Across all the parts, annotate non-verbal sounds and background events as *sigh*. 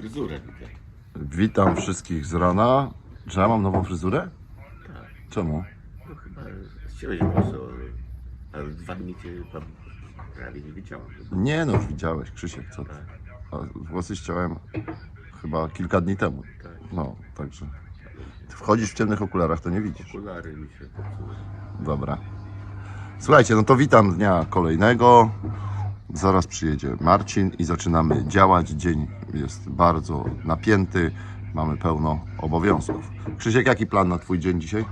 fryzurę widzę. Witam wszystkich z rana. Czy ja mam nową fryzurę? Tak. Czemu? No chyba ściąłeś włosy, ale dwa dni cię prawie nie widziałem. Nie no, już widziałeś, Krzysiek, co ty? Tak, A włosy ściąłem chyba kilka dni temu. tak. No, także. Ty wchodzisz w ciemnych okularach, to nie widzisz. Okulary mi się popsuły. Dobra. Słuchajcie, no to witam dnia kolejnego. Zaraz przyjedzie Marcin i zaczynamy działać. Dzień jest bardzo napięty. Mamy pełno obowiązków. Krzysiek, jaki plan na Twój dzień dzisiaj?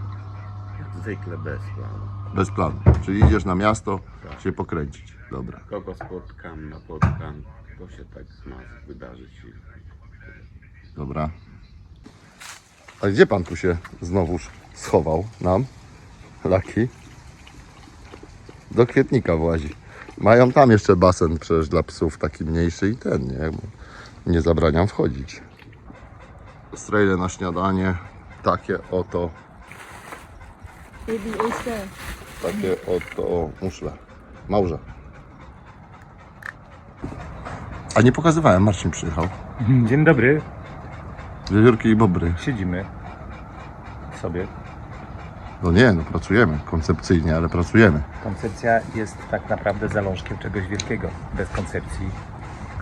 Jak zwykle bez planu. Bez planu. Czyli idziesz na miasto się pokręcić. Dobra. Kogo spotkam, napotkam, to się tak ma wydarzyć. Dobra. A gdzie pan tu się znowuż schował nam? Laki? Do kwietnika włazi. Mają tam jeszcze basen przecież dla psów taki mniejszy i ten, nie? Nie zabraniam wchodzić. Strejle na śniadanie. Takie oto, takie oto muszle. Małże. A nie pokazywałem, Marcin przyjechał. *laughs* Dzień dobry, Wiewiórki i bobry. siedzimy sobie. No nie, no pracujemy koncepcyjnie, ale pracujemy. Koncepcja jest tak naprawdę zalążkiem czegoś wielkiego. Bez koncepcji,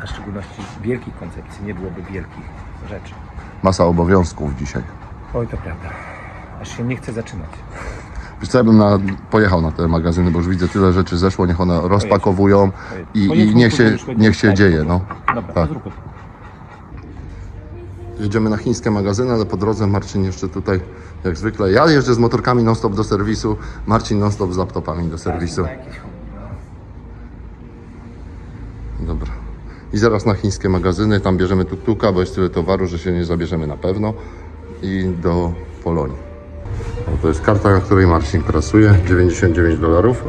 a w szczególności wielkich koncepcji, nie byłoby wielkich rzeczy. Masa obowiązków dzisiaj. Oj, to prawda. Aż się nie chce zaczynać. Wiesz co, ja bym na, pojechał na te magazyny, bo już widzę tyle rzeczy zeszło, niech one rozpakowują i, i niech się, niech się dzieje, no. Dobra, Tak. to zróbmy. Jedziemy na chińskie magazyny, ale po drodze Marcin jeszcze tutaj, jak zwykle, ja jeżdżę z motorkami non-stop do serwisu, Marcin non-stop z laptopami do serwisu. Dobra. I zaraz na chińskie magazyny, tam bierzemy tuk-tuka, bo jest tyle towaru, że się nie zabierzemy na pewno. I do Polonii. O, to jest karta, na której Marcin pracuje, 99 dolarów.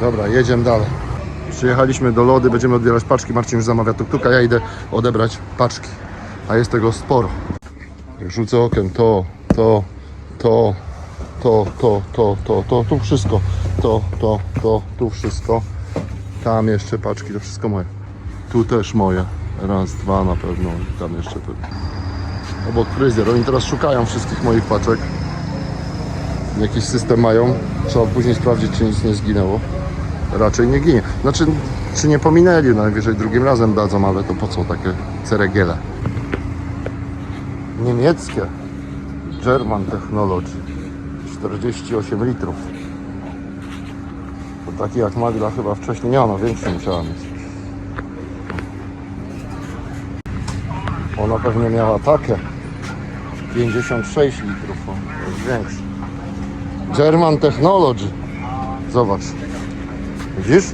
Dobra, jedziemy dalej. Przyjechaliśmy do Lody, będziemy odbierać paczki. Marcin już zamawia tuk-tuka, ja idę odebrać paczki. A jest tego sporo. Rzucę okiem to, to, to, to, to, to, to, to, tu wszystko. To, to, to, tu wszystko. Tam jeszcze paczki, to wszystko moje. Tu też moje. Raz, dwa na pewno. I tam jeszcze pewnie. Obok fryzjer. Oni teraz szukają wszystkich moich paczek. Jakiś system mają. Trzeba później sprawdzić, czy nic nie zginęło. Raczej nie ginie. Znaczy, czy nie pominęli, najwyżej drugim razem dadzą, ale to po co takie ceregiele? Niemieckie. German Technology. 48 litrów. To taki jak Magda chyba wcześniej miała, no większy musiała mieć. Ona pewnie miała takie. 56 litrów, o, to jest większy. German Technology. Zobacz. Widzisz?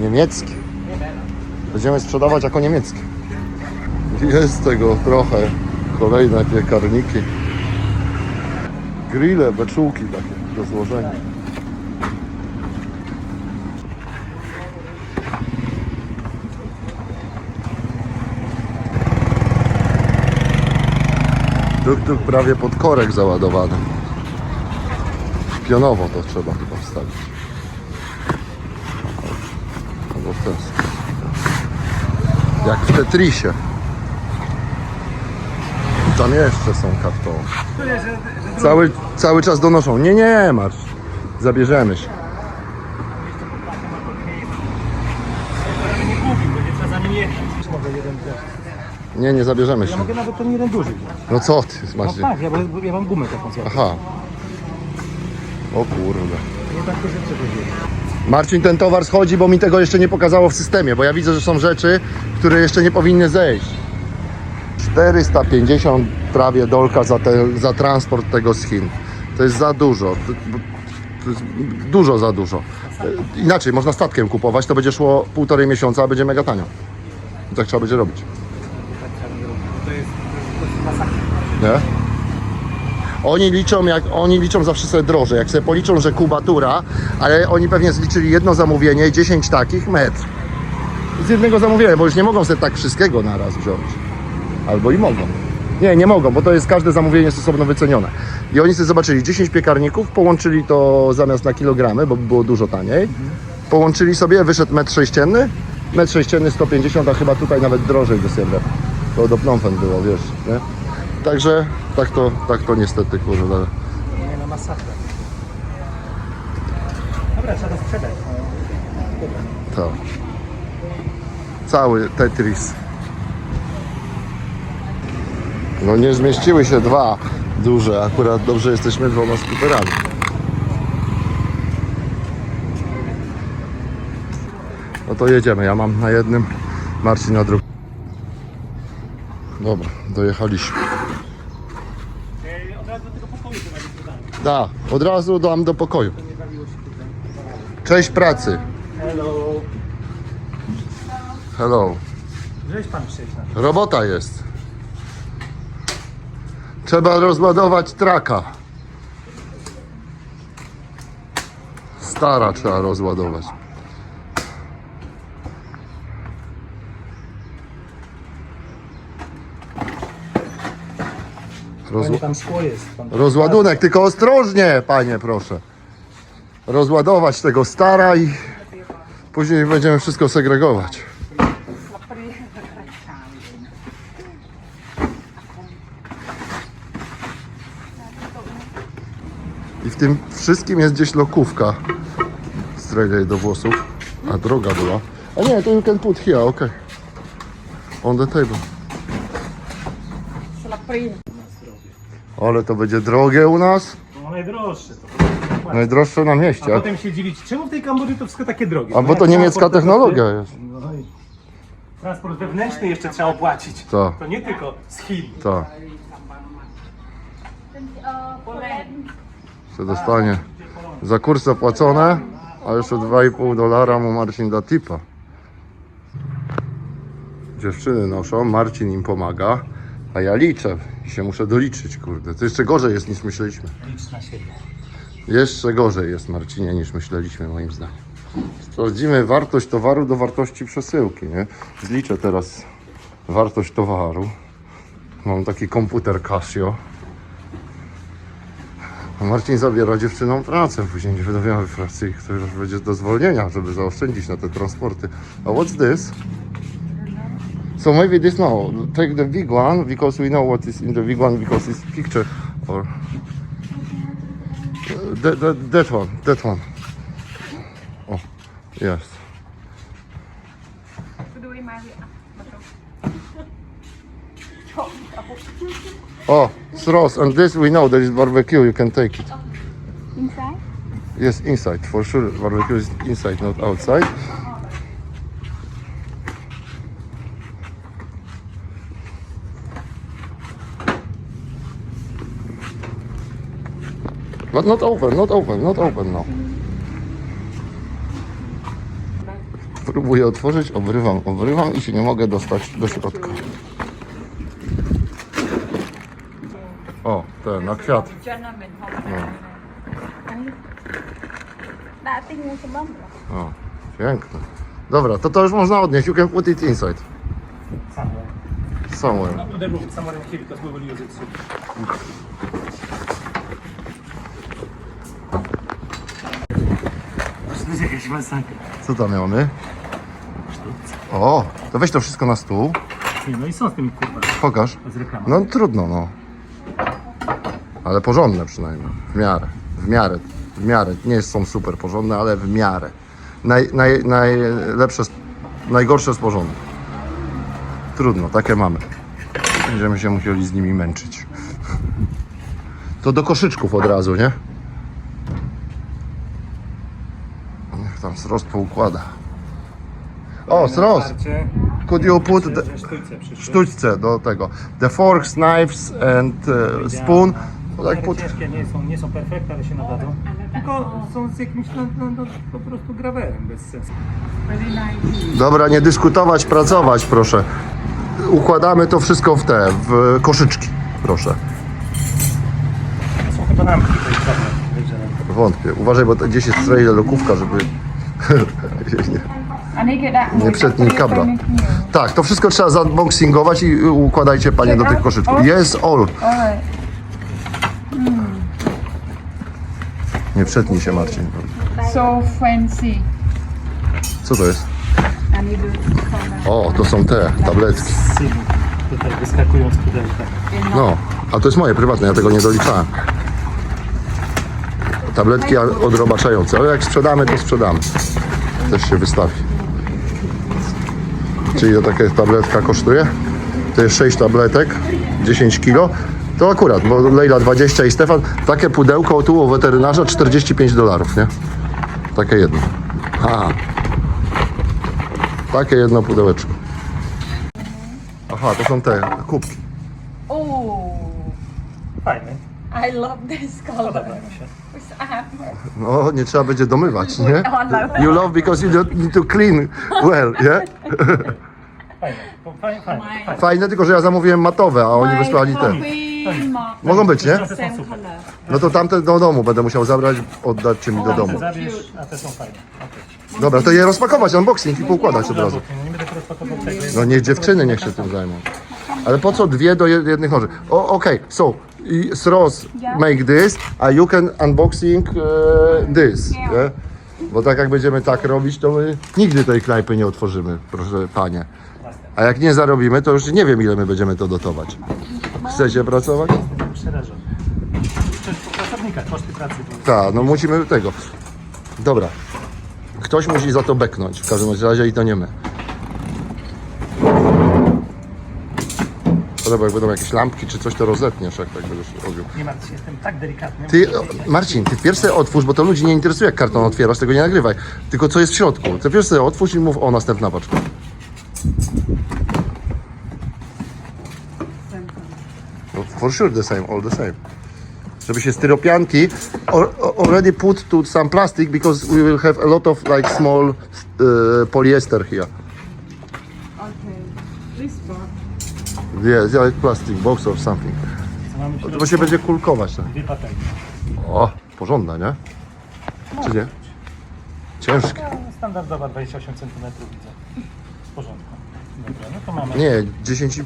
Niemiecki. Będziemy sprzedawać jako niemiecki. Jest tego trochę. Kolejne piekarniki. Grille, beczułki takie do złożenia. Tuk-tuk prawie pod korek załadowany. Pionowo to trzeba chyba wstawić. Albo w ten sposób. Jak w Tetrisie. Tam jeszcze są kartony. Cały, cały czas donoszą. Nie, nie, marsz. Zabierzemy się. Nie. Nie, zabierzemy Ja się. mogę nawet ten jeden duży. No co ty, No tak, ja, ja mam gumę taką sobie. Aha. O kurde. Nie takie rzeczy będzie. Marcin, ten towar schodzi, bo mi tego jeszcze nie pokazało w systemie, bo ja widzę, że są rzeczy, które jeszcze nie powinny zejść. 450 prawie dolka za, te, za transport tego z Chin. To jest za dużo. To, jest dużo za dużo. E, Inaczej, można statkiem kupować, to będzie szło półtorej miesiąca, a będzie mega tanio. I tak trzeba będzie robić. Nie? Oni liczą, jak oni liczą zawsze sobie droże. Jak sobie policzą, że kubatura, ale oni pewnie zliczyli jedno zamówienie, 10 takich metr. Z jednego zamówienia, bo już nie mogą sobie tak wszystkiego naraz wziąć. Albo i mogą. Nie, nie mogą, bo to jest każde zamówienie jest osobno wycenione. I oni sobie zobaczyli 10 piekarników, połączyli to zamiast na kilogramy, bo by było dużo taniej. Połączyli sobie, wyszedł metr sześcienny Metr sześcienny 150, a chyba tutaj nawet drożej do Sierra. To do Phnom Penh było, wiesz, nie? Także tak to, tak to niestety, kurde. Nie no, masakra. Dobra, trzeba to sprzedać. To. Cały Tetris. No nie zmieściły się dwa duże, akurat dobrze jesteśmy dwoma skuterami. No to jedziemy, ja mam na jednym, Marcin na drugim. Dobra, dojechaliśmy. Od razu do tego pokoju. Da, od razu dam do pokoju. Cześć pracy. Hello. Hello. Żeś pan przyjść na Robota jest. Trzeba rozładować traka. Stara trzeba rozładować. Rozła- Panie, tam szkło jest. Pan... rozładunek, tylko ostrożnie, panie, proszę. Rozładować tego stara i później będziemy wszystko segregować. Tym wszystkim jest gdzieś lokówka z do włosów. A droga była. A nie, to you can put here, ok. On the table. Ale to będzie drogie u nas. No najdroższe to. Najdroższe na A mieście. A, potem się dziwić, czemu w tej Kambodży to wszystko takie drogie? a No bo to jak niemiecka transport technologia jest. No i transport wewnętrzny jeszcze trzeba opłacić. Tak. To nie tylko z Chin. Tak. Se dostanie za kurs zapłacone, a jeszcze 2,5 dolara mu Marcin da tipa. Dziewczyny noszą, Marcin im pomaga, a ja liczę i się muszę doliczyć, kurde. To jeszcze gorzej jest niż myśleliśmy. Licz na siebie. Jeszcze gorzej jest Marcinie niż myśleliśmy moim zdaniem. Sprawdzimy wartość towaru do wartości przesyłki, nie? Zliczę teraz wartość towaru. Mam taki komputer Casio. Marcin zabiera dziewczynom pracę, później nie miały pracy i która będzie do zwolnienia, żeby zaoszczędzić na te transporty. A what's this? So maybe this no. Take the big one because we know what is in the big one because it's picture or That, that, that one, that one. Oh, yes. Kedua Sros, and this we know there is barbecue, you can take it. Inside? Yes, inside, for sure. Barbecue is inside, not outside. But not open, not open, not open now. Próbuję otworzyć, obrywam, obrywam i się nie mogę dostać do środka. O, ten, na kwiat. Home. Đã tin như sebab. O, piękne. Dobra, to to już można odnieść. You can put it inside. Somewhere. No, they move it somewhere in here because we will use it soon. To jest jakaś masakra. Co tam mamy? O, to weź to wszystko na stół. No i są z tymi kurwa Pokaż. z reklamą. No trudno, no. Ale porządne przynajmniej. W miarę. W miarę. W miarę. Nie są super porządne, ale w miarę. Naj, naj, najlepsze, najgorsze z porządku. Trudno, takie mamy. Będziemy się musieli z nimi męczyć. To do koszyczków od razu, nie? Niech tam Srost poukłada. O, Srost! Could you put the, sztućce do tego. The forks, knives and uh, spoon. Takie Like put, ciężkie nie są, nie są perfekt, ale się nadadzą. Tylko są z jakimś no, no, no, po prostu grawerem bez sensu. dobra, nie dyskutować, pracować, proszę. Układamy to wszystko w te, w koszyczki, proszę. Są chyba lampki podejrzewam. Wątpię. Uważaj, bo to gdzieś jest strajle lokówka, żeby... nie. Przetnij kabla. Tak, to wszystko trzeba zaboxingować i układajcie panie do tych koszyczków. Jest all. Nie przetnij się Marcin. So fancy. Co to jest? O, to są te tabletki. Tutaj wyskakują z pudełka. No, a to jest moje prywatne, ja tego nie doliczałem. Tabletki odrobaczające, ale jak sprzedamy, to sprzedamy. Też się wystawi. Czyli to taka tabletka kosztuje? To jest 6 tabletek, 10 kilo. To akurat, bo Leila 20 i Stefan, takie pudełko tu u weterynarza 45 dolarów, nie? Takie jedno. Ha. Takie jedno pudełeczko. Aha, to są te kubki. Oh, Fajny. I love this color. Podoba mi się. No, nie trzeba będzie domywać, nie? *laughs* You love because you don't need to clean well, nie? Fajny. Fajny, fajny. Fajne, tylko że ja zamówiłem matowe, a oni wysłali te. Mogą być, nie? Te są Same super. color. No to tamte do domu będę musiał zabrać, oddać mi do domu. Zabierz, a te są fajne. Okay. Dobra, to je rozpakować, unboxing i poukładać od razu. Nie będę tego. No niech dziewczyny niech się tym zajmą. Ale po co dwie do jed- jednych noży? O, okej, so, i Sros make this, a you can unboxing e, this, nie? Bo tak jak będziemy tak robić, to my nigdy tej knajpy nie otworzymy, proszę panie. A jak nie zarobimy, to już nie wiem ile my będziemy to dotować. Chcecie pracować? Przerażony. Część po pracownikach, koszty pracy. były. Tak, no musimy tego. Dobra. Ktoś musi za to beknąć w każdym razie i to nie my. Dobra, jak będą jakieś lampki czy coś, to rozetniesz, jak tak będziesz robił. Nie martw się, jestem tak delikatny. Ty, o, Marcin, ty pierwszy sobie otwórz, bo to ludzi nie interesuje, jak karton otwierasz, tego nie nagrywaj. Tylko co jest w środku. Ty pierwszy sobie otwórz i mów o następna paczka. No, for sure the same, all the same. Żeby się styropianki al- already put to some plastic because we will have a lot of like small uh, polyester here. Okay. This box. Yes, yeah, like plastic box or something. To się będzie kulkować. Tak. O, porządne, nie? Czy nie? Ciężkie. Standardowa 28 cm widzę. W porządku. Dobra, no to mamy. Nie, 10,5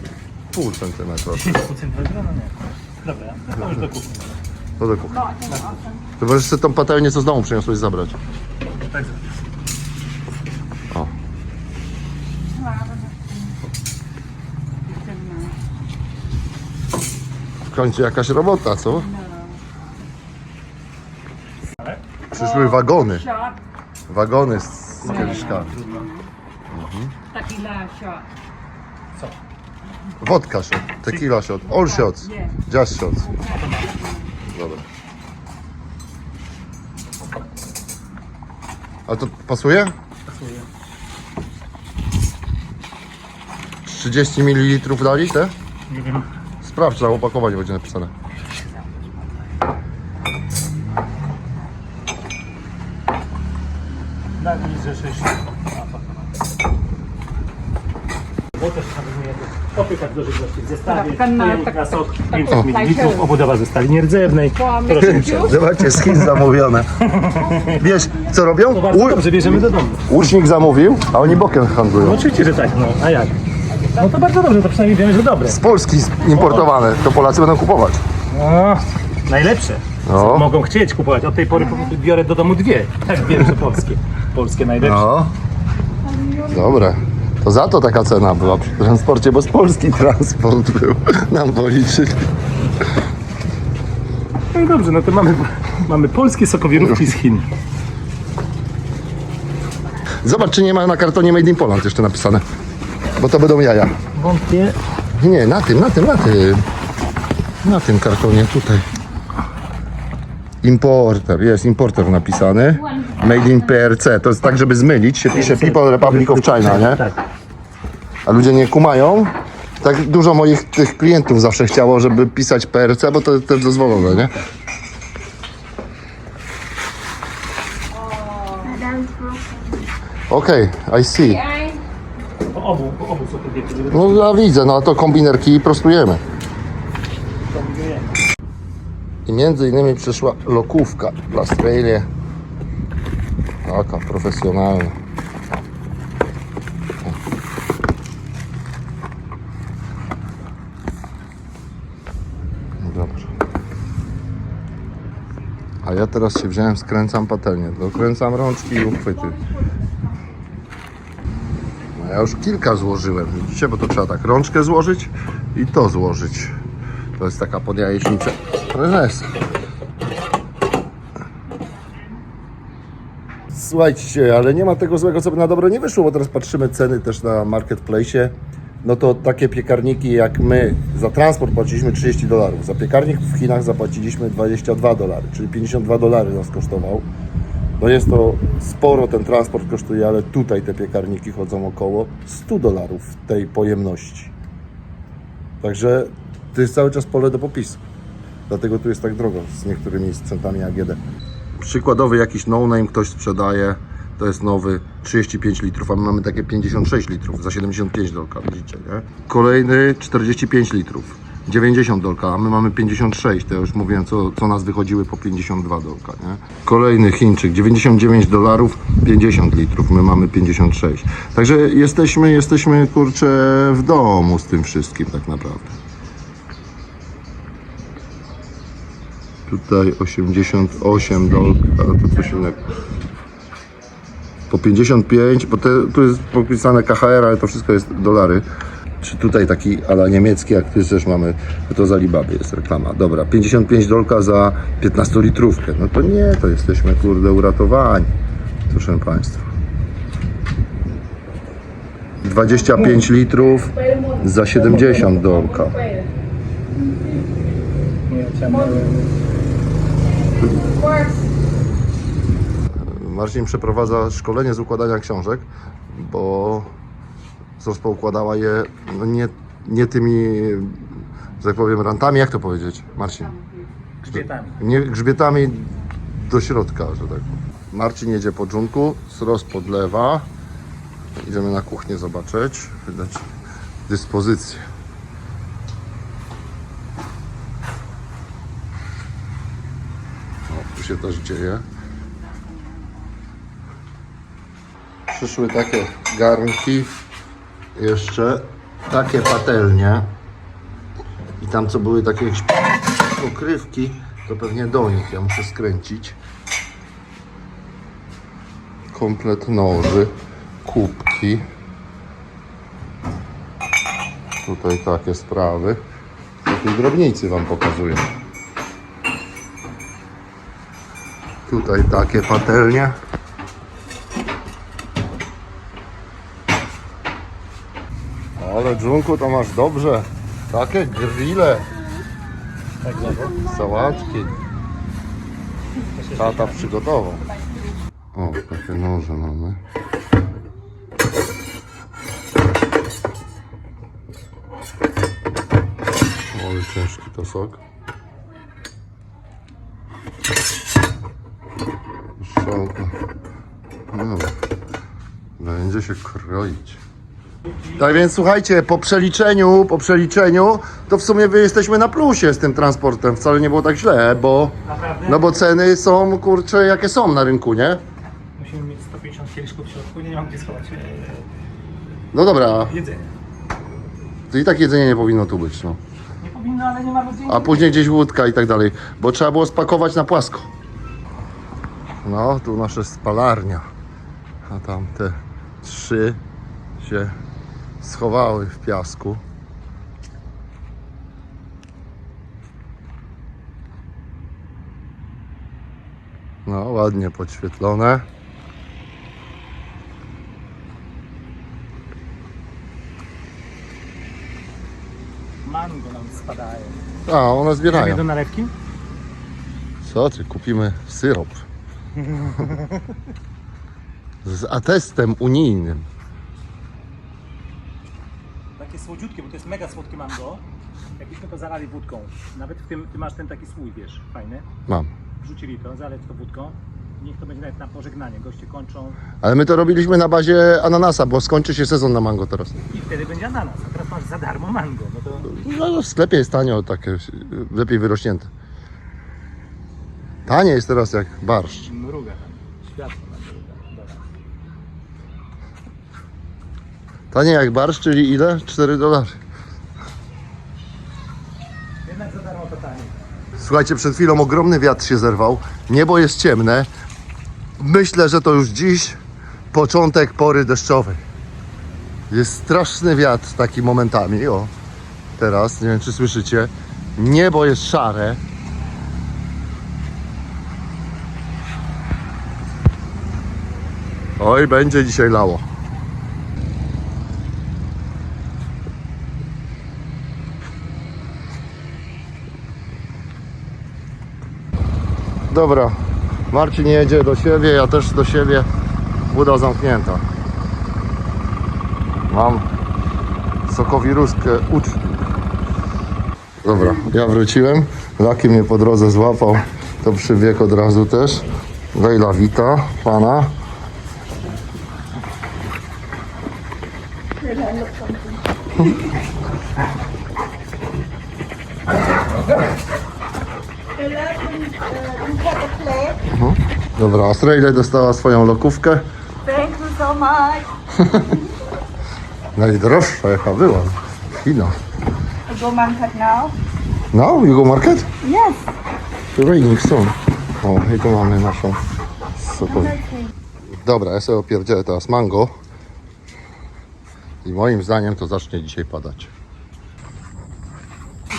cm. 10 cm, no nie. Dobra, no to już do kuchni. To do kuchni. To możesz sobie tą patelnię, co z domu przyniosłeś, zabrać. Tak zrobię. O. W końcu jakaś robota, co? Ale Przyszły wagony. Wagony z kieliszkami. Tequila shot. co? Wodka shot, tequila shot, all shots, Yeah. just shots. Dobra. A to pasuje? Pasuje. 30 ml dali te? Nie wiem. Sprawdź, na opakowaniu będzie napisane. Dali, że 6. Bo też nawiązuje do popytach do żywności w zestawie. Pojemnik tak- na sok, tak- 500 tak- ml, tak- obudowa ze stali nierdzewnej. Proszę mi. Zobaczcie, z Chin zamówione. *laughs* Wiesz, co robią? To bardzo U- dobrze, bierzemy do domu. Łucznik zamówił, a oni bokiem No handlują. oczywiście, że tak, no. A jak? No to bardzo dobrze, to przynajmniej wiemy, że dobre. Z Polski importowane, to Polacy będą kupować. No, najlepsze. No. Mogą chcieć kupować. Od tej pory po biorę do domu dwie. Tak wiem, że polskie. Polskie najlepsze. No. Dobre. To za to taka cena była przy transporcie, bo z Polski transport był. Nam policzyli. No i dobrze, no to mamy, mamy polskie sokowirówki z Chin. Zobacz, czy nie ma na kartonie Made in Poland jeszcze napisane. Bo to będą jaja. Wątpię. Nie, na tym, na tym, na tym. Na tym kartonie, tutaj. Importer, jest importer napisany. Made in PRC. To jest tak, żeby zmylić, się pisze People Republic of China, nie? Tak. A ludzie nie kumają. Tak dużo moich tych klientów zawsze chciało, żeby pisać PRC, bo to jest też dozwolone, nie? Okej, I see. Po obu, po obu sokowirki. No ja widzę, no a to kombinerki prostujemy. I między innymi przyszła lokówka w Australii. Taka profesjonalna. No Dobrze. A ja teraz się wziąłem, skręcam patelnię. Dokręcam rączki i uchwyty. Ja już kilka złożyłem, widzicie, bo to trzeba tak rączkę złożyć i to złożyć. To jest taka podjajecznica. Prezes. Słuchajcie, ale nie ma tego złego, co by na dobre nie wyszło, bo teraz patrzymy ceny też na marketplace. No to takie piekarniki jak my za transport płaciliśmy 30 dolarów, za piekarnik w Chinach zapłaciliśmy 22 dolary, czyli 52 dolary nas kosztował. No jest to sporo, ten transport kosztuje, ale tutaj te piekarniki chodzą około 100 dolarów tej pojemności. Także to jest cały czas pole do popisu. Dlatego tu jest tak drogo z niektórymi sprzętami AGD. Przykładowy jakiś no-name ktoś sprzedaje, to jest nowy 35 litrów, a my mamy takie 56 litrów za 75 dolka, widzicie, nie? Kolejny 45 litrów, 90 dolka, a my mamy 56, to ja już mówiłem, co, co nas wychodziły po 52 dolka, nie? Kolejny Chińczyk, 99 dolarów, 50 litrów, my mamy 56. Także jesteśmy, jesteśmy, kurczę, w domu z tym wszystkim tak naprawdę. Tutaj 88 dolka, to coś innego. Po 55, bo te, tu jest popisane KHR, ale to wszystko jest dolary. Czy tutaj taki ala niemiecki, jak tu też mamy, to z Alibaby jest reklama. Dobra, 55 dolka za 15 litrówkę. No to nie, to jesteśmy kurde uratowani. Proszę Państwa. 25 litrów za 70 dolka. Marcin przeprowadza szkolenie z układania książek, bo poukładała je no nie, nie tymi, że tak powiem, rantami, jak to powiedzieć, Marcin? Grzbietami. Nie grzbietami do środka, że tak powiem. Marcin jedzie po dżunku, Sros podlewa. Idziemy na kuchnię zobaczyć, wydać dyspozycję. O, tu się też dzieje. Przyszły takie garnki, jeszcze takie patelnie i tam co były takie pokrywki, to pewnie do nich ja muszę skręcić. Komplet noży, kubki. Tutaj takie sprawy. Takiej drobnicy Wam pokazuję. Tutaj takie patelnie. Ale dżunku to masz dobrze. Takie grille. Tak. Sałatki. Tata przygotował. O, takie noże mamy. Oj, ciężki to sok. Strzałka. No, będzie się kroić. Tak więc słuchajcie, po przeliczeniu, po przeliczeniu, to w sumie wy jesteśmy na plusie z tym transportem. Wcale nie było tak źle, bo Naprawdę? no bo ceny są kurcze jakie są na rynku, nie? Musimy mieć 150 kieliszków w środku, nie mam gdzie schować e, No dobra, jedzenie. to i tak jedzenie nie powinno tu być, no. Nie powinno, ale nie mamy gdzie A później gdzieś łódka i tak dalej, bo trzeba było spakować na płasko. No, tu nasza spalarnia. A tam te trzy się schowały w piasku. No, ładnie podświetlone. Mango nam spadają. A, one zbierają. do nalewki? Co ty, kupimy syrop. *laughs* Z atestem unijnym. Takie słodziutkie, bo to jest mega słodkie mango. Jakbyśmy to zalali wódką. Nawet w tym, ty masz ten taki słój, wiesz, fajny. Mam. Wrzucili to, zaleć to wódką. Niech to będzie nawet na pożegnanie. Goście kończą Ale my to robiliśmy na bazie ananasa, bo skończy się sezon na mango teraz. i wtedy będzie ananas. A teraz masz za darmo mango. No to No, w sklepie jest tanio, takie lepiej wyrośnięte. Tanie jest teraz jak barszcz. mruga tam. Światło na mruga. Dobra. Tanie jak barszcz, czyli ile? 4 dolary. Jednak za darmo to tanie. Słuchajcie, przed chwilą ogromny wiatr się zerwał. Niebo jest ciemne. Myślę, że to już dziś początek pory deszczowej. Jest straszny wiatr taki momentami, o. Teraz, nie wiem czy słyszycie. Niebo jest szare. Oj, będzie dzisiaj lało. Dobra, Marcin jedzie do siebie, ja też do siebie. Buda zamknięta. Mam sokowiruskę uczniów. Dobra, ja wróciłem. Laki mnie po drodze złapał, to przybiegł od razu też. Wejla wita pana. *laughs* Dobra, a Strejle dostała swoją lokówkę. Thank you so much. *laughs* Najdroższa jaka była. China. Go market now? No, you go market? Yes. Raining soon. O, i tu mamy naszą sokową. Dobra, ja sobie opierdzielę teraz mango. I moim zdaniem to zacznie dzisiaj padać.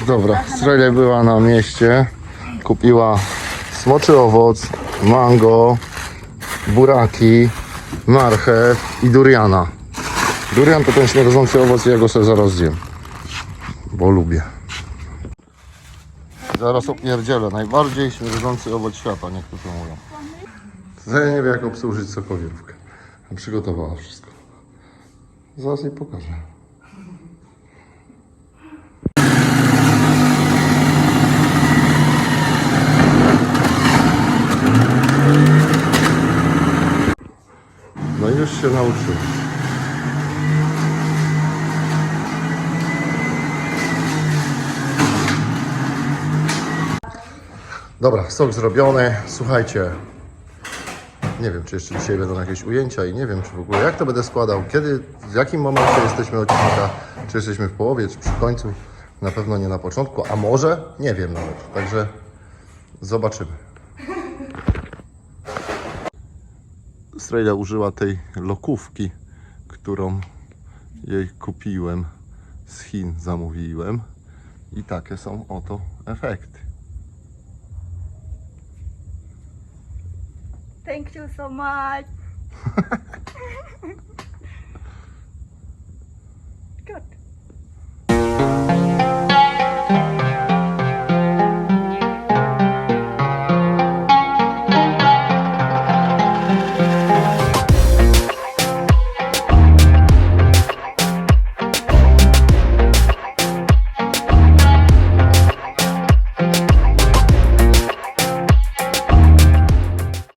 Dobra, Strele była na mieście. Kupiła smoczy owoc, mango, buraki, marchew i duriana. Durian to ten śmierdzący owoc i ja go sobie zaraz zjem. Bo lubię. Zaraz opierdzielę. Najbardziej śmierdzący owoc świata, niektórzy mówią. Ja nie wiem jak obsłużyć sokowirówkę. Przygotowała wszystko. Zaraz jej pokażę. Się nauczyłem. Dobra, sok zrobiony. Słuchajcie, nie wiem, czy jeszcze dzisiaj będą jakieś ujęcia i nie wiem, czy w ogóle jak to będę składał, kiedy, w jakim momencie jesteśmy odcinka, czy jesteśmy w połowie, czy przy końcu. Na pewno nie na początku, a może nie wiem nawet. Także zobaczymy. Strejla użyła tej lokówki, którą jej kupiłem z Chin, zamówiłem. I takie są oto efekty. Thank you so much. *laughs*